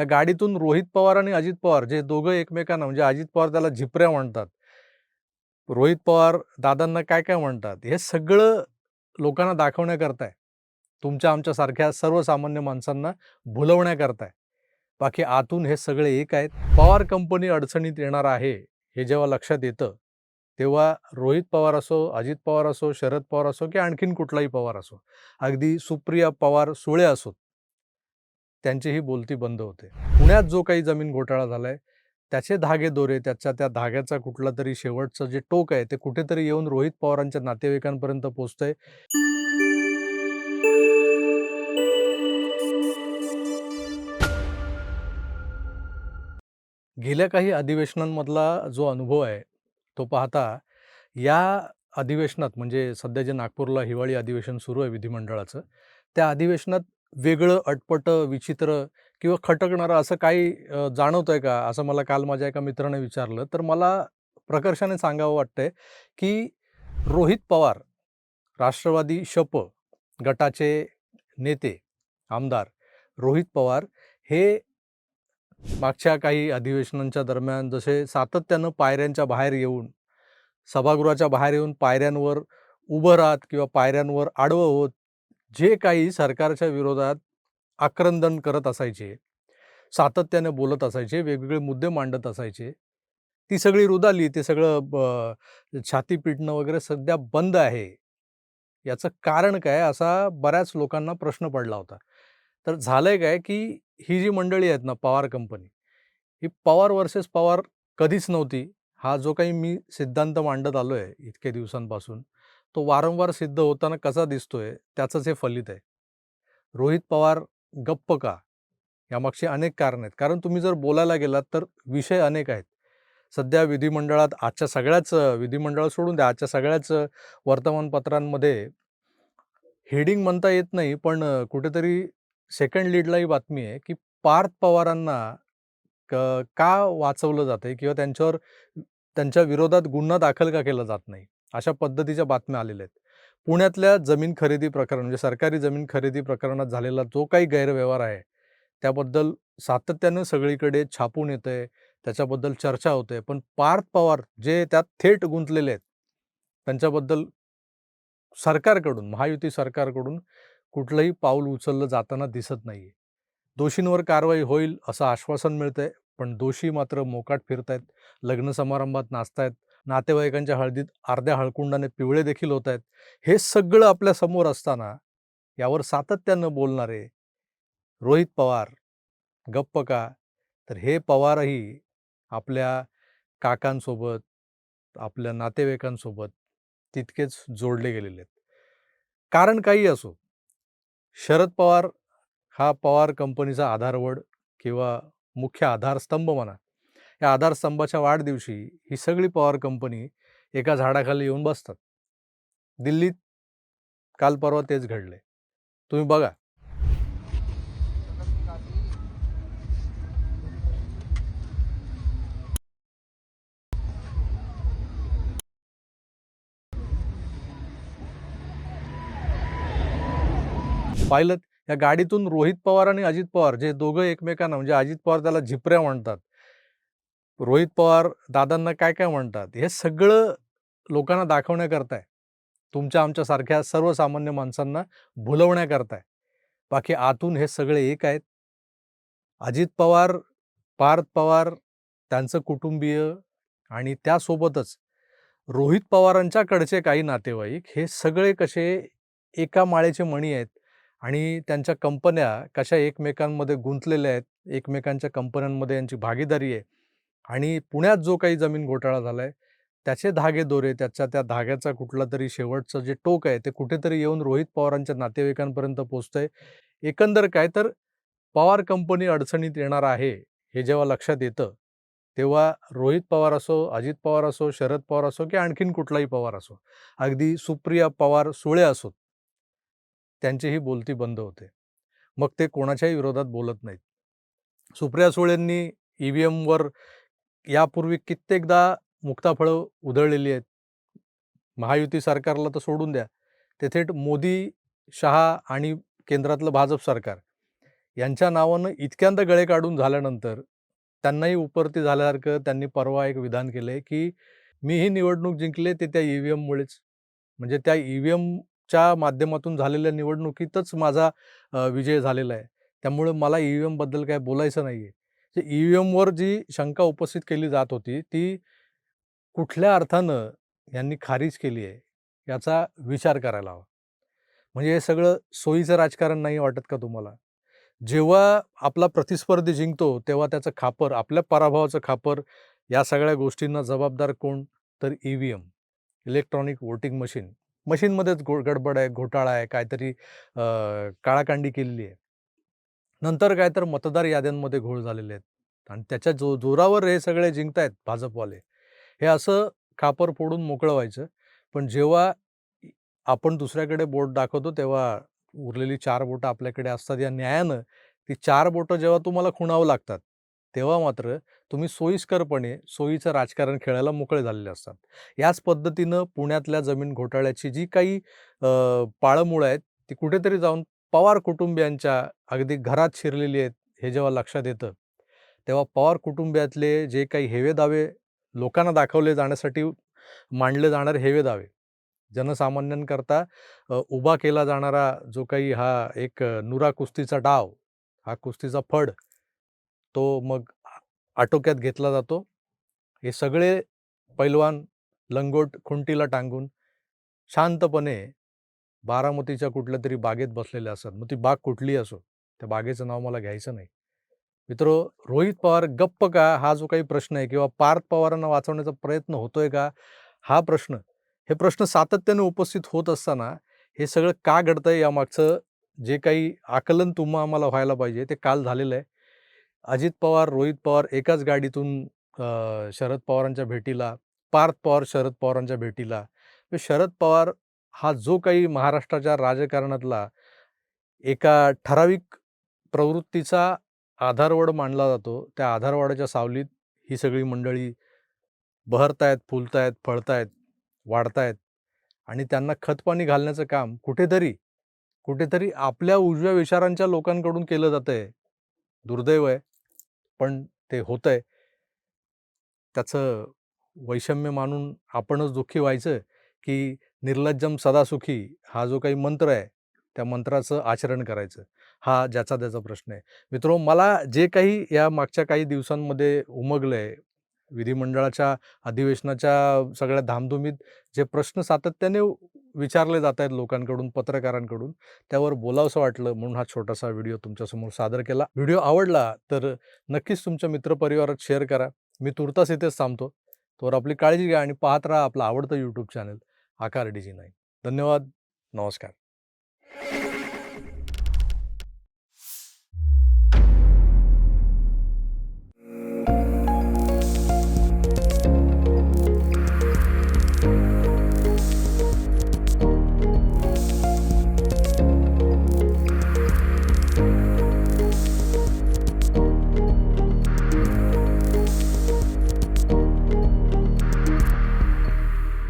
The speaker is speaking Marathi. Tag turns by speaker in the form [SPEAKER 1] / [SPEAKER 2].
[SPEAKER 1] या गाडीतून रोहित पवार आणि अजित पवार जे दोघं एकमेकांना म्हणजे अजित पवार त्याला झिपऱ्या म्हणतात. रोहित पवार दादांना काय काय म्हणतात, हे सगळं लोकांना दाखवण्याकरताय. तुमच्या आमच्यासारख्या सर्वसामान्य माणसांना भुलवण्याकरताय बाकी आतून हे सगळे एक आहेत. पवार कंपनी अडचणीत येणार आहे, हे जेव्हा लक्षात येतं, तेव्हा रोहित पवार असो, अजित पवार असो, शरद पवार असो की आणखीन कुठलाही पवार असो, अगदी सुप्रिया पवार सुळे असोत, त्यांचीही बोलती बंद होते. पुण्यात जो काही जमीन घोटाळा झालाय, त्याचे धागे दोरे त्याच्या त्या धाग्याचा कुठला तरी शेवटचं जे टोक आहे, ते कुठेतरी येऊन रोहित पवारांच्या नातेवाईकांपर्यंत पोहोचतंय. गेल्या काही अधिवेशनांमधला जो अनुभव आहे, तो पाहता या अधिवेशनात म्हणजे सध्या जे नागपूरला हिवाळी अधिवेशन सुरू आहे विधिमंडळाचं, त्या अधिवेशनात वेगळं, अटपटं, विचित्र किंवा खटकणारं असं काही अ, जाणवतंय का? असं मला काल माझ्या एका मित्राने विचारलं. तर मला प्रकर्षाने सांगावं वाटतंय, की रोहित पवार, राष्ट्रवादी शप गटाचे नेते, आमदार रोहित पवार हे मागच्या काही अधिवेशनांच्या दरम्यान जसे सातत्यानं पायऱ्यांच्या बाहेर येऊन, सभागृहाच्या बाहेर येऊन पायऱ्यांवर उभं राहत किंवा पायऱ्यांवर आडवं होत, जे काही सरकारच्या विरोधात आक्रंदन करत असायचे, सातत्याने बोलत असायचे, वेगवेगळे मुद्दे मांडत असायचे, ती सगळी रुदाली. ते सगळं ब छाती पिटणं वगैरे सध्या बंद आहे. याचं कारण काय? असा बऱ्याच लोकांना प्रश्न पडला होता. तर झालंय काय, की ही जी मंडळी आहेत ना, पवार कंपनी, ही पवार वर्सेस पवार कधीच नव्हती. हा जो काही मी सिद्धांत मांडत आलो आहे इतक्या दिवसांपासून, तो वारंवार सिद्ध होताना कसा दिसतोय, त्याचंच हे फलित आहे. रोहित पवार गप्प का? यामागचे अनेक कारणं आहेत. कारण तुम्ही जर बोलायला गेलात, तर विषय अनेक आहेत. सध्या विधिमंडळात आजच्या सगळ्याच विधिमंडळ सोडून द्या, आजच्या सगळ्याच वर्तमानपत्रांमध्ये हेडिंग म्हणता येत नाही, पण कुठेतरी सेकंड लीडलाही बातमी आहे, की पार्थ पवारांना क का वाचवलं जातं किंवा त्यांच्यावर त्यांच्या विरोधात गुन्हा दाखल का केला जात नाही? अशा पद्धतीच्या बातम्या आलेल्या आहेत. पुण्यातल्या जमीन खरेदी प्रकरण म्हणजे सरकारी जमीन खरेदी प्रकरणात झालेला जो काही गैरव्यवहार आहे, त्याबद्दल सातत्यानं सगळीकडे छापून येतंय, त्याच्याबद्दल चर्चा होते. पण पार्थ पवार जे त्यात थेट गुंतलेले आहेत, त्यांच्याबद्दल सरकारकडून, महायुती सरकारकडून कुठलंही पाऊल उचललं जाताना दिसत नाही आहे दोषींवर कारवाई होईल असं आश्वासन मिळतंय, पण दोषी मात्र मोकाट फिरतायत, लग्न समारंभात नाचतायत, नातेवाईकांच्या हळदीत अर्ध्या हळकुंडाने पिवळे देखील होत आहेत. हे सगळं आपल्यासमोर असताना, यावर सातत्यानं बोलणारे रोहित पवार गप्प का? तर हे पवारही आपल्या काकांसोबत, आपल्या नातेवाईकांसोबत तितकेच जोडले गेलेले आहेत. कारण काही असो, शरद पवार हा पवार कंपनीचा आधारवड किंवा मुख्य आधारस्तंभ म्हणा. या आधारस्तंभाच्या वाढदिवशी ही सगळी पॉवर कंपनी एका झाडाखाली येऊन बसतात. दिल्लीत काल परवा तेच घडले तुम्ही बघा. पाहिलं या गाडीतून रोहित पवार आणि अजित पवार जे दोघं एकमेकांना म्हणजे अजित पवार त्याला झिपऱ्या म्हणतात. रोहित पवार दादांना काय काय म्हणतात, हे सगळं लोकांना दाखवण्याकरताय. तुमच्या आमच्यासारख्या सर्वसामान्य माणसांना भुलवण्याकरताय. बाकी आतून हे सगळे एक आहेत. अजित पवार, पार्थ पवार, त्यांचं कुटुंबीय आणि त्यासोबतच रोहित पवारांच्याकडचे काही नातेवाईक हे सगळे कसे एका माळेचे मणी आहेत आणि त्यांच्या कंपन्या कशा एकमेकांमध्ये गुंतलेल्या आहेत, एकमेकांच्या कंपन्यांमध्ये यांची भागीदारी आहे आणि पुण्यात जो काही जमीन घोटाळा झालाय, त्याचे धागे दोरे त्याच्या त्या धाग्याचा कुठला तरी शेवटचं जे टोक आहे, ते कुठेतरी येऊन रोहित पवारांच्या नातेवाईकांपर्यंत पोहोचतंय. एकंदर काय तर पवार कंपनी अडचणीत येणार आहे, हे जेव्हा लक्षात येतं, तेव्हा रोहित पवार असो, अजित पवार असो, शरद पवार असो की आणखीन कुठलाही पवार असो, अगदी सुप्रिया पवार सुळे असोत, त्यांचीही बोलती बंद होते. मग ते कोणाच्याही विरोधात बोलत नाहीत. सुप्रिया सुळेंनी ई-व्ही-एमवर यापूर्वी कित्येकदा मुक्ताफळं उधळलेली आहेत. महायुती सरकारला तर सोडून द्या. ते थेट मोदी, शहा आणि केंद्रातलं भाजप सरकार यांच्या नावानं इतक्यांदा गळे काढून झाल्यानंतर त्यांनाही उपरती झाल्यासारखं त्यांनी परवा एक विधान केलं आहे की मी ही निवडणूक जिंकले ते त्या ई व्ही एममुळेच म्हणजे त्या ई व्ही एमच्या माध्यमातून झालेल्या निवडणुकीतच माझा विजय झालेला आहे त्यामुळे मला ई व्ही एमबद्दल काय बोलायचं नाही आहे ई व्ही एमवर जी शंका उपस्थित केली जात होती ती कुठल्या अर्थानं यांनी खारिज केली आहे याचा विचार करायला हवा. म्हणजे हे सगळं सोयीचं राजकारण नाही वाटत का तुम्हाला? जेव्हा आपला प्रतिस्पर्धी जिंकतो तेव्हा त्याचं खापर आपल्या पराभवाचं खापर या सगळ्या गोष्टींना जबाबदार कोण? तर E V M electronic voting machine. मशीनमध्येच गो गडबड आहे घोटाळा आहे काहीतरी काळाकांडी केलेली आहे. नंतर काय तर मतदार याद्यांमध्ये घोळ झालेले आहेत. आणि त्याच्या जो जोरावर हे सगळे जिंकतायत भाजपवाले हे असं खापर फोडून मोकळं व्हायचं. पण जेव्हा आपण दुसऱ्याकडे बोट दाखवतो तेव्हा उरलेली चार बोटं आपल्याकडे असतात या न्यायानं. ती चार बोटं जेव्हा तुम्हाला खुणावं लागतात तेव्हा मात्र तुम्ही सोयीस्करपणे सोयीचं राजकारण खेळायला मोकळे झालेले असतात. याच पद्धतीनं पुण्यातल्या जमीन घोटाळ्याची जी काही पाळंमुळं आहेत ती कुठेतरी जाऊन पवार कुटुंबियांच्या अगदी घरात शिरलेली आहेत हे जेव्हा लक्षात येतं तेव्हा पवार कुटुंबियातले जे काही हेवे दावे लोकांना दाखवले जाण्यासाठी मांडले जाणारे हेवे दावे जनसामान्यांकरता उभा केला जाणारा जो काही हा एक नुरा कुस्तीचा डाव हा कुस्तीचा फड तो मग आटोक्यात घेतला जातो. हे सगळे पैलवान लंगोट खुंटीला टांगून शांतपणे बारामतीच्या कुठल्या तरी बागेत बसलेले असतात मग ती बाग कुठली असो त्या बागेचं नाव मला घ्यायचं नाही. मित्र रोहित पवार गप्प का? हा जो काही प्रश्न आहे किंवा पार्थ पवारांना वाचवण्याचा प्रयत्न होतोय का? हा प्रश्न. हे प्रश्न सातत्याने उपस्थित होत असताना हे सगळं का घडतंय यामागचं जे काही आकलन तुम्हा आम्हाला व्हायला पाहिजे ते काल झालेलं आहे. अजित पवार रोहित पवार एकाच गाडीतून शरद पवारांच्या भेटीला पार्थ पवार शरद पवारांच्या भेटीला. शरद पवार हा जो काही महाराष्ट्राच्या राजकारणातला एका ठराविक प्रवृत्तीचा आधारवड मानला जातो त्या आधारवाडाच्या सावलीत ही सगळी मंडळी बहरतायत फुलतायत फळतायत वाढतायत आणि त्यांना खतपाणी घालण्याचं काम कुठेतरी कुठेतरी आपल्या उजव्या विचारांच्या लोकांकडून केलं जातंय. दुर्दैव आहे पण ते होतंय. त्याचं वैषम्य मानून आपणच दुःखी व्हायचं की निर्लज्जम सदासुखी हा जो काही मंत्र आहे त्या मंत्राचं आचरण करायचं हा ज्याचा त्याचा प्रश्न आहे. मित्रो मला जे काही या मागच्या काही दिवसांमध्ये उमगलं आहे विधिमंडळाच्या अधिवेशनाच्या सगळ्या धामधुमीत जे प्रश्न सातत्याने विचारले जात आहेत लोकांकडून पत्रकारांकडून त्यावर बोलावंसं वाटलं म्हणून हा छोटासा व्हिडिओ तुमच्यासमोर सादर केला. व्हिडिओ आवडला तर नक्कीच तुमच्या मित्रपरिवारात शेअर करा. मी तुर्तास इथेच थांबतो. तोवर आपली काळजी घ्या आणि पाहत राहा आपलं आवडतं यूट्यूब चॅनल आकार डीजी नाही धन्यवाद. नमस्कार.